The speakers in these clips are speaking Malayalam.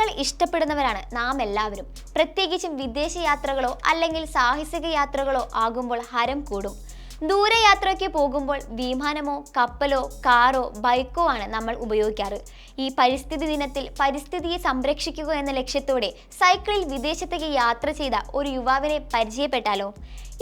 യാത്രകൾ ഇഷ്ടപ്പെടുന്നവരാണ് നാം എല്ലാവരും. പ്രത്യേകിച്ചും വിദേശ യാത്രകളോ അല്ലെങ്കിൽ സാഹസിക യാത്രകളോ ആകുമ്പോൾ ഹരം കൂടും. ദൂരയാത്രയ്ക്ക് പോകുമ്പോൾ വിമാനമോ കപ്പലോ കാറോ ബൈക്കോ ആണ് നമ്മൾ ഉപയോഗിക്കാറ്. ഈ പരിസ്ഥിതി ദിനത്തിൽ പരിസ്ഥിതിയെ സംരക്ഷിക്കുക എന്ന ലക്ഷ്യത്തോടെ സൈക്കിളിൽ വിദേശത്തേക്ക് യാത്ര ചെയ്ത ഒരു യുവാവിനെ പരിചയപ്പെട്ടാലോ?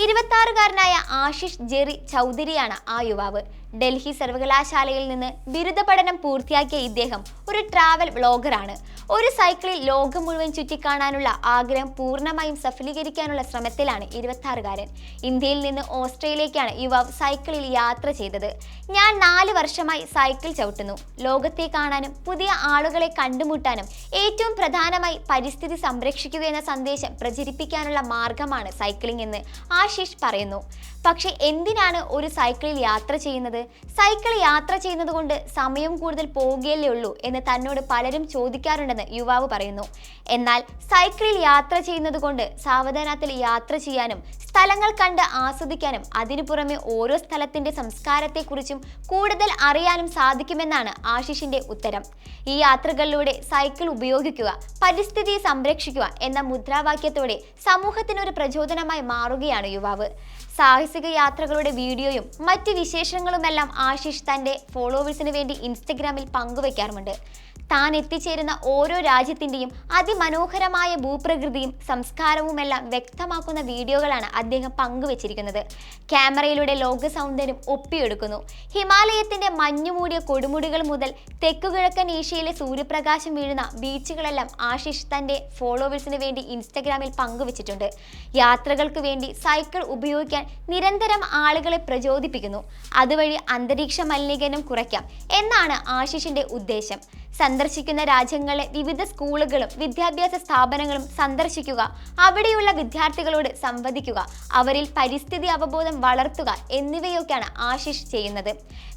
ഇരുപത്താറുകാരനായ ആശിഷ് ജെറി ചൗധരിയാണ് ആ യുവാവ്. ഡൽഹി സർവകലാശാലയിൽ നിന്ന് ബിരുദ പഠനം പൂർത്തിയാക്കിയ ഇദ്ദേഹം ഒരു ട്രാവൽ വ്ളോഗറാണ് ഒരു സൈക്കിളിൽ ലോകം മുഴുവൻ ചുറ്റിക്കാണാനുള്ള ആഗ്രഹം പൂർണമായും സഫലീകരിക്കാനുള്ള ശ്രമത്തിലാണ് ഇരുപത്താറുകാരൻ. ഇന്ത്യയിൽ നിന്ന് ഓസ്ട്രേലിയക്കാണ് യുവാവ് സൈക്കിളിൽ യാത്ര ചെയ്തത്. ഞാൻ നാല് വർഷമായി സൈക്കിൾ ചവിട്ടുന്നു. ലോകത്തെ കാണാനും പുതിയ ആളുകളെ കണ്ടുമുട്ടാനും ഏറ്റവും പ്രധാനമായി പരിസ്ഥിതി സംരക്ഷിക്കുക എന്ന സന്ദേശം പ്രചരിപ്പിക്കാനുള്ള മാർഗമാണ് സൈക്ലിംഗ് എന്ന് ആശിഷ് പറയുന്നു. പക്ഷേ എന്തിനാണ് ഒരു സൈക്കിളിൽ യാത്ര ചെയ്യുന്നത്? സൈക്കിൾ യാത്ര ചെയ്യുന്നത് കൊണ്ട് സമയം കൂടുതൽ പോവുകയല്ലേ ഉള്ളൂ എന്ന് തന്നോട് പലരും ചോദിക്കാറുണ്ടെന്ന് യുവാവ് പറയുന്നു. എന്നാൽ സൈക്കിളിൽ യാത്ര ചെയ്യുന്നത് കൊണ്ട് സാവധാനത്തിൽ യാത്ര ചെയ്യാനും സ്ഥലങ്ങൾ കണ്ട് ആസ്വദിക്കാനും അതിനു പുറമെ ഓരോ സ്ഥലത്തിന്റെ സംസ്കാരത്തെക്കുറിച്ചും കൂടുതൽ അറിയാനും സാധിക്കുമെന്നാണ് ആശിഷിന്റെ ഉത്തരം. ഈ യാത്രകളിലൂടെ സൈക്കിൾ ഉപയോഗിക്കുക പരിസ്ഥിതിയെ സംരക്ഷിക്കുക എന്ന മുദ്രാവാക്യത്തോടെ സമൂഹത്തിനൊരു പ്രചോദനമായി മാറുകയാണ് യുവാവ്. സാഹസിക യാത്രകളുടെ വീഡിയോയും മറ്റ് വിശേഷങ്ങളുമെല്ലാം ആശിഷ് തന്റെ ഫോളോവേഴ്സിന് വേണ്ടി ഇൻസ്റ്റഗ്രാമിൽ പങ്കുവെക്കാറുമുണ്ട്. താൻ എത്തിച്ചേരുന്ന ഓരോ രാജ്യത്തിന്റെയും അതിമനോഹരമായ ഭൂപ്രകൃതിയും സംസ്കാരവുമെല്ലാം വ്യക്തമാക്കുന്ന വീഡിയോകളാണ് അദ്ദേഹം പങ്കുവച്ചിരിക്കുന്നത്. ക്യാമറയിലൂടെ ലോക സൗന്ദര്യം ഒപ്പിയെടുക്കുന്നു. ഹിമാലയത്തിന്റെ മഞ്ഞുമൂടിയ കൊടുമുടികൾ മുതൽ തെക്കുകിഴക്കൻ ഏഷ്യയിലെ സൂര്യപ്രകാശം വീഴുന്ന ബീച്ചുകളെല്ലാം ആശിഷ് തന്റെ ഫോളോവേഴ്സിന് വേണ്ടി ഇൻസ്റ്റഗ്രാമിൽ പങ്കുവച്ചിട്ടുണ്ട്. യാത്രകൾക്ക് വേണ്ടി സൈക്കിൾ ഉപയോഗിക്കാൻ നിരന്തരം ആളുകളെ പ്രചോദിപ്പിക്കുന്നു. അതുവഴി അന്തരീക്ഷ മലിനീകരണം കുറയ്ക്കാം എന്നാണ് ആശിഷിന്റെ ഉദ്ദേശം. സന്ദർശിക്കുന്ന രാജ്യങ്ങളിലെ വിവിധ സ്കൂളുകളും വിദ്യാഭ്യാസ സ്ഥാപനങ്ങളും സന്ദർശിക്കുക അവിടെയുള്ള വിദ്യാർത്ഥികളോട് സംവദിക്കുക അവരിൽ പരിസ്ഥിതി അവബോധം വളർത്തുക എന്നിവയൊക്കെയാണ് ആശിഷ് ചെയ്യുന്നത്.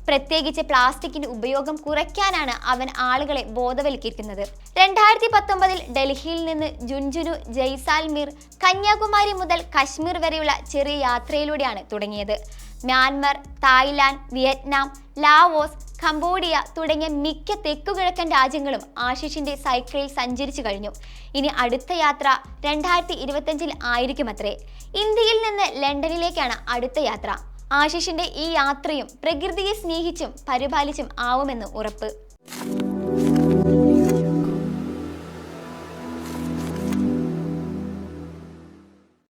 പ്രത്യേകിച്ച് പ്ലാസ്റ്റിക്കിന്റെ ഉപയോഗം കുറയ്ക്കാനാണ് അവൻ ആളുകളെ ബോധവൽക്കരിക്കുന്നത്. രണ്ടായിരത്തി പത്തൊമ്പതിൽ ഡൽഹിയിൽ നിന്ന് ജുൻജുനു ജയ്സാൽമീർ കന്യാകുമാരി മുതൽ കശ്മീർ വരെയുള്ള ചെറിയ യാത്രയിലൂടെയാണ് തുടങ്ങിയത്. Myanmar Thailand Vietnam Laos Cambodia തുടങ്ങിയ മിക്ക തെക്കുകിഴക്കൻ രാജ്യങ്ങളും ആശിഷിന്റെ സൈക്കിളിൽ സഞ്ചരിച്ചു കഴിഞ്ഞു. ഇനി അടുത്ത യാത്ര രണ്ടായിരത്തി ഇരുപത്തഞ്ചിൽ ആയിരിക്കുമത്രേ. ഇന്ത്യയിൽ നിന്ന് ലണ്ടനിലേക്കാണ് അടുത്ത യാത്ര. ആശിഷിന്റെ ഈ യാത്രയും പ്രകൃതിയെ സ്നേഹിച്ചും പരിപാലിച്ചും ആവുമെന്ന് ഉറപ്പ്.